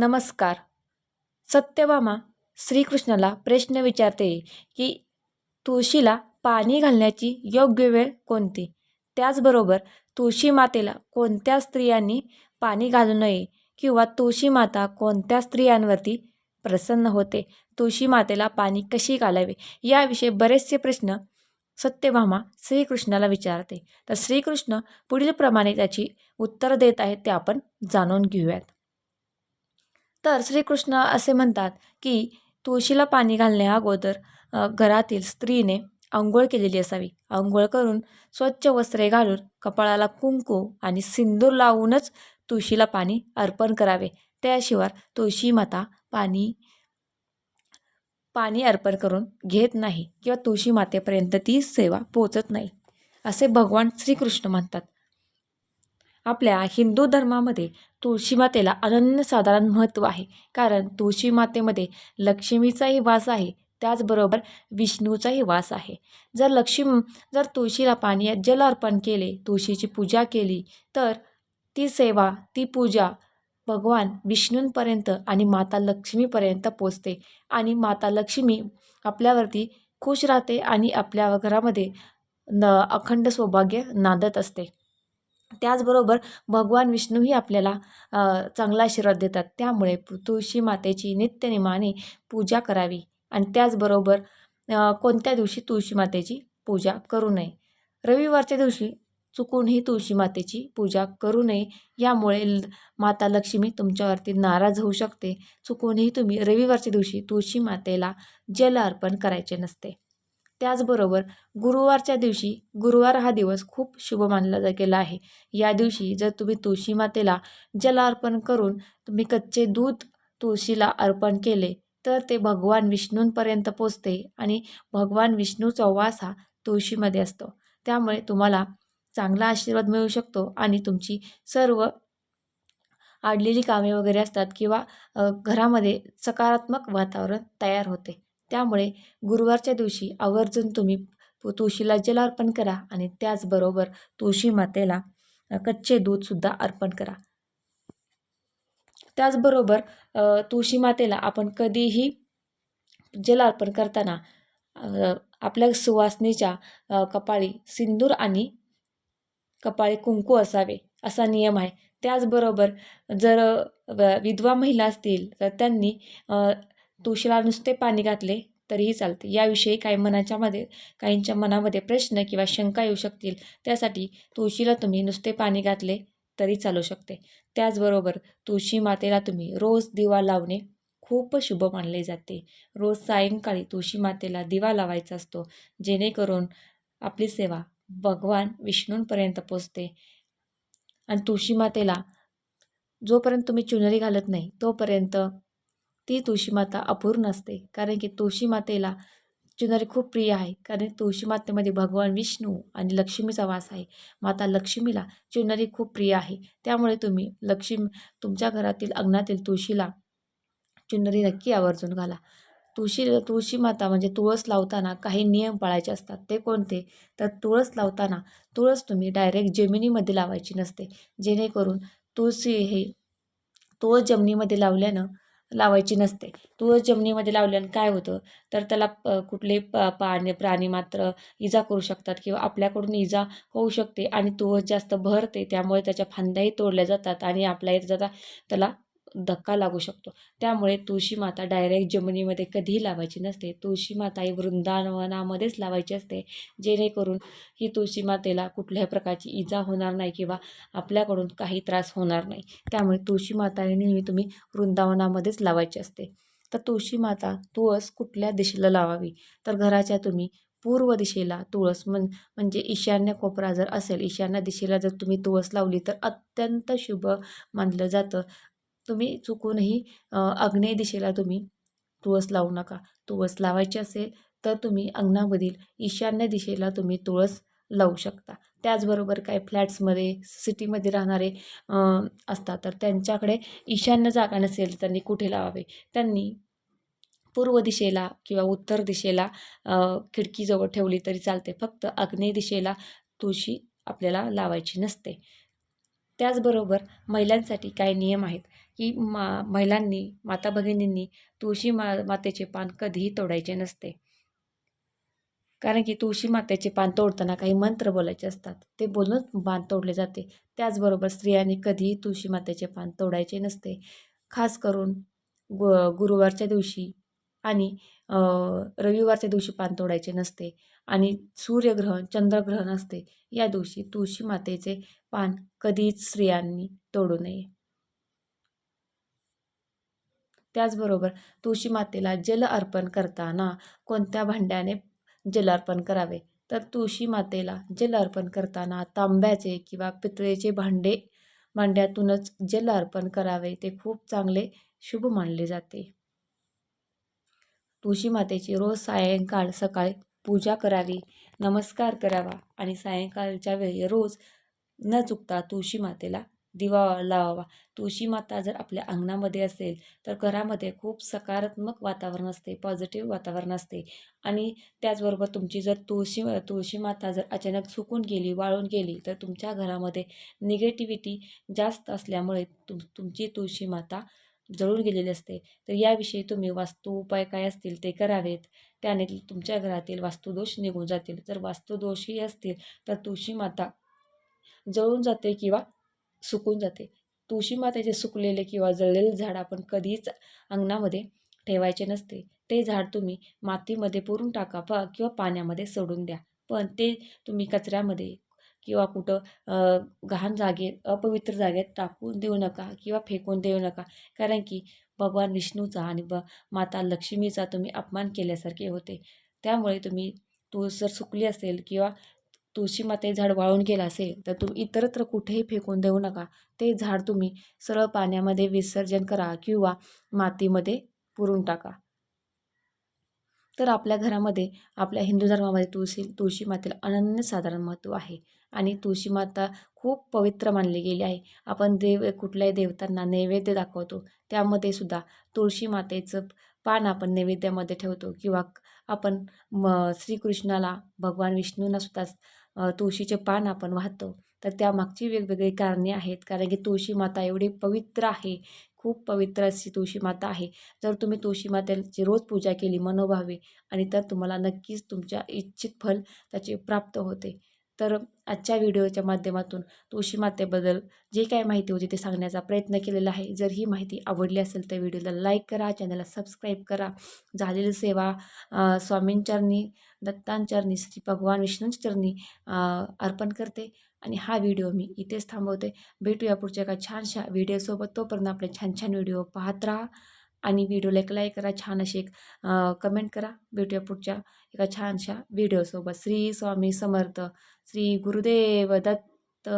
नमस्कार. सत्यभामा श्रीकृष्णाला प्रश्न विचारते की तुळशीला पाणी घालण्याची योग्य वेळ कोणती? त्याचबरोबर तुळशी मातेला कोणत्या स्त्रियांनी पाणी घालू नये किंवा तुळशी माता कोणत्या स्त्रियांवरती प्रसन्न होते? तुळशी मातेला पाणी कशी घालावे? याविषयी बरेचसे प्रश्न सत्यभामा श्रीकृष्णाला विचारते. तर श्रीकृष्ण पुढील प्रमाणे त्याची उत्तर देत आहेत ते आपण जाणून घेऊयात. तर श्रीकृष्ण असे म्हणतात की तुळशीला पाणी घालण्या अगोदर घरातील स्त्रीने आंघोळ केलेली असावी. आंघोळ करून स्वच्छ वस्त्रे घालून कपाळाला कुंकू आणि सिंदूर लावूनच तुळशीला पाणी अर्पण करावे. त्याशिवाय तुळशी माता पाणी पाणी अर्पण करून घेत नाही किंवा तुळशी मातेपर्यंत ती सेवा पोचत नाही. असे भगवान श्रीकृष्ण म्हणतात. आपल्या हिंदू धर्मामध्ये तुळशी मातेला अनन्यसाधारण महत्त्व आहे. कारण तुळशी मातेमध्ये लक्ष्मीचाही वास आहे त्याचबरोबर विष्णूचाही वास आहे. जर लक्ष्मी जर तुळशीला पाणी जल अर्पण केले तुळशीची पूजा केली तर ती सेवा ती पूजा भगवान विष्णूंपर्यंत आणि माता लक्ष्मीपर्यंत पोचते आणि माता लक्ष्मी आपल्यावरती खुश राहते आणि आपल्या घरामध्ये न अखंड सौभाग्य नांदत असते. त्याचबरोबर भगवान विष्णूही आपल्याला चांगला आशीर्वाद देतात. त्यामुळे तुळशी मातेची नित्यनिमाने पूजा करावी. आणि त्याचबरोबर कोणत्या दिवशी तुळशी मातेची पूजा करू नये? रविवारच्या दिवशी चुकूनही तुळशी मातेची पूजा करू नये. यामुळे ल- माता लक्ष्मी तुमच्यावरती नाराज होऊ शकते. चुकूनही तुम्ही रविवारच्या दिवशी तुळशी मातेला जल अर्पण करायचे नसते. त्याचबरोबर गुरुवारच्या दिवशी गुरुवार हा दिवस खूप शुभ मानला जा गेला आहे. या दिवशी जर तुम्ही तुळशी मातेला जल अर्पण करून तुम्ही कच्चे दूध तुळशीला अर्पण केले तर ते भगवान विष्णूंपर्यंत पोचते आणि भगवान विष्णूचा वास हा तुळशीमध्ये असतो. त्यामुळे तुम्हाला चांगला आशीर्वाद मिळू शकतो आणि तुमची सर्व आडलेली कामे वगैरे असतात किंवा घरामध्ये सकारात्मक वातावरण तयार होते. त्यामुळे गुरुवारच्या दिवशी आवर्जून तुम्ही तुळशीला जल अर्पण करा आणि त्याचबरोबर तुळशी मातेला कच्चे दूधसुद्धा अर्पण करा. त्याचबरोबर तुळशी मातेला आपण कधीही जल अर्पण करताना आपल्या सुवासनीच्या कपाळी सिंदूर आणि कपाळी कुंकू असावे असा नियम आहे. त्याचबरोबर जर विधवा महिला असतील तर त्यांनी तुळशीला नुसते पाणी घातले तरीही चालते. याविषयी काही मनाच्यामध्ये काहींच्या मनामध्ये प्रश्न किंवा शंका येऊ शकतील. त्यासाठी तुळशीला तुम्ही नुसते पाणी घातले तरी चालू शकते. त्याचबरोबर तुळशी मातेला तुम्ही रोज दिवा लावणे खूप शुभ मानले जाते. रोज सायंकाळी तुळशी मातेला दिवा लावायचा असतो जेणेकरून आपली सेवा भगवान विष्णूंपर्यंत पोचते. आणि तुळशी मातेला जोपर्यंत तुम्ही चुनरी घालत नाही तोपर्यंत ती तुळशीमाता अपूर्ण असते. कारण की तुळशीमातेला चुनरी खूप प्रिय आहे. कारण तुळशीमातेमध्ये भगवान विष्णू आणि लक्ष्मीचा वास आहे. माता लक्ष्मीला चुनरी खूप प्रिय आहे. त्यामुळे तुम्ही लक्ष्मी तुमच्या घरातील अंगणातील तुळशीला चुनरी नक्की आवर्जून घाला. तुळशी तुळशी माता म्हणजे तुळस लावताना काही नियम पाळायचे असतात. ते कोणते? तर तुळस लावताना तुळस तुम्ही डायरेक्ट जमिनीमध्ये लावायची नसते. जेणेकरून तुळशी हे तुळस जमिनीमध्ये लावल्यानं लावायची नसते. तुळस जमिनीमध्ये लावल्यानं काय होतं? तर त्याला प कुठले प पाणी प्राणी मात्र इजा करू शकतात किंवा आपल्याकडून इजा होऊ शकते आणि तुळस जास्त भरते. त्यामुळे त्याच्या फांद्याही तोडल्या जातात आणि आपल्या येत जाता त्याला धक्का लागू शकतो. त्यामुळे तुळशी माता डायरेक्ट जमिनीमध्ये कधीही लावायची नसते. तुळशी माता ही वृंदावनामध्येच लावायची असते. जेणेकरून ही तुळशी मातेला कुठल्याही प्रकारची इजा होणार नाही किंवा आपल्याकडून काही त्रास होणार नाही. त्यामुळे तुळशी माता ही नेहमी तुम्ही वृंदावनामध्येच लावायची असते. तर तुळशी माता तुळस कुठल्या दिशेला लावावी? तर घराच्या तुम्ही पूर्व दिशेला तुळस म्हण म्हणजे ईशान्य कोपरा जर असेल ईशान्य दिशेला जर तुम्ही तुळस लावली तर अत्यंत शुभ मानलं जातं. तुम्ही चुकूनही आग्नेय दिशेला तुम्ही तुळस लावू नका. तुळस लावायची असेल तर तुम्ही अंगणामधील ईशान्य दिशेला तुम्ही तुळस लावू शकता. त्याचबरोबर काही फ्लॅट्समध्ये सिटीमध्ये राहणारे असतात. तर त्यांच्याकडे ईशान्य जागा नसेल तर त्यांनी कुठे लावावे? त्यांनी पूर्व दिशेला किंवा उत्तर दिशेला खिडकीजवळ ठेवली तरी चालते. फक्त आग्नेय दिशेला तुळशी आपल्याला लावायची नसते. त्याचबरोबर महिलांसाठी काही नियम आहेत. की मा महिलांनी माता भगिनींनी तुळशी मा मातेचे पान कधीही तोडायचे नसते. कारण की तुळशी मातेचे पान तोडताना काही मंत्र बोलायचे असतात. ते बोलूनच पान तोडले जाते. त्याचबरोबर स्त्रियांनी कधीही तुळशी मातेचे पान तोडायचे नसते. खास करून गु गुरुवारच्या दिवशी आणि रविवारच्या दिवशी पान तोडायचे नसते. आणि सूर्यग्रहण चंद्रग्रहण असते. या दिवशी तुळशी मातेचे पान कधीच स्त्रियांनी तोडू नये. त्याचबरोबर तुळशी मातेला जल अर्पण करताना कोणत्या भांड्याने जल अर्पण करावे? तर तुळशी मातेला जल अर्पण करताना तांब्याचे किंवा पितळेचे भांडे भांड्यातूनच जल अर्पण करावे ते खूप चांगले शुभ मानले जाते. तुळशी मातेची रोज सायंकाळ सकाळी पूजा करावी नमस्कार करावा आणि सायंकाळच्या वेळी रोज न चुकता तुळशी मातेला दिवा लावावा. तुळशी माता जर आपल्या अंगणामध्ये असेल तर घरामध्ये खूप सकारात्मक वातावरण असते पॉझिटिव्ह वातावरण असते. आणि त्याचबरोबर तुमची जर तुळशी तुळशी माता जर अचानक सुकून गेली वाळून गेली तर तुमच्या घरामध्ये निगेटिव्हिटी जास्त असल्यामुळे तुम तुमची तुळशी माता जळून गेलेली असते. तर याविषयी तुम्ही वास्तू उपाय काय असतील ते करावेत. त्याने तुमच्या घरातील वास्तुदोष निघून जातील. जर वास्तुदोषही असतील तर तुळशी माता जळून जाते किंवा सुकून जाते. तुळशी मातेचे सुकलेले किंवा जळलेले झाड आपण कधीच अंगणामध्ये ठेवायचे नसते. ते झाड तुम्ही मातीमध्ये पुरून टाका प किंवा पाण्यामध्ये सोडून द्या. पण ते तुम्ही कचऱ्यामध्ये किंवा कुठं घाण जागेत अपवित्र जागेत टाकून देऊ नका किंवा फेकून देऊ नका. कारण की भगवान विष्णूचा आणि ब माता लक्ष्मीचा तुम्ही अपमान केल्यासारखे होते. त्यामुळे तुम्ही तुळस जर सुकली असेल किंवा तुळशीमाते झाड वाळून गेलं असेल तर तुम्ही इतरत्र कुठेही फेकून देऊ नका. ते झाड तुम्ही सरळ पाण्यामध्ये विसर्जन करा किंवा मातीमध्ये पुरून टाका. तर आपल्या घरामध्ये आपल्या हिंदू धर्मामध्ये तुळशी तुळशी मातेला अनन्यसाधारण महत्त्व आहे. आणि तुळशी माता खूप पवित्र मानली गेली आहे. आपण देव कुठल्याही देवतांना नैवेद्य दाखवतो त्यामध्ये सुद्धा तुळशी मातेचं पान आपण नैवेद्यामध्ये ठेवतो. किंवा आपण म श्रीकृष्णाला भगवान विष्णूंना सुद्धा तुळशीचे पान आपण वाहतो. तर त्यामागची वेगवेगळी कारणे आहेत. कारण की तुळशी माता एवढी पवित्र आहे. खूप पवित्र अशी तुळशी माता आहे. जर तुम्ही तुळशी मातेची रोज पूजा केली मनोभावे आणि तर तुम्हाला नक्कीच तुमच्या इच्छित फल त्याचे प्राप्त होते. तर आजच्या व्हिडिओच्या माध्यमातून तुळशी मातेबद्दल जे काय माहिती होती ते सांगण्याचा प्रयत्न केलेला आहे. जर ही माहिती आवडली असेल तर व्हिडिओला लाईक करा चॅनलला सबस्क्राईब करा. झालेली सेवा स्वामींचरणी दत्तांचरणी श्री भगवान विष्णूंचरणी अर्पण करते आणि हा व्हिडिओ मी इथेच थांबवते. भेटूया पुढच्या एका छानशा व्हिडिओसोबत तोपर्यंत आपले छान छान व्हिडिओ पाहत राहा आणि व्हिडिओला एक लाईक करा छान अशी एक कमेंट करा. भेटूया पुढच्या एका छानशा व्हिडिओसोबत श्री स्वामी समर्थ. श्री गुरुदेव दत्त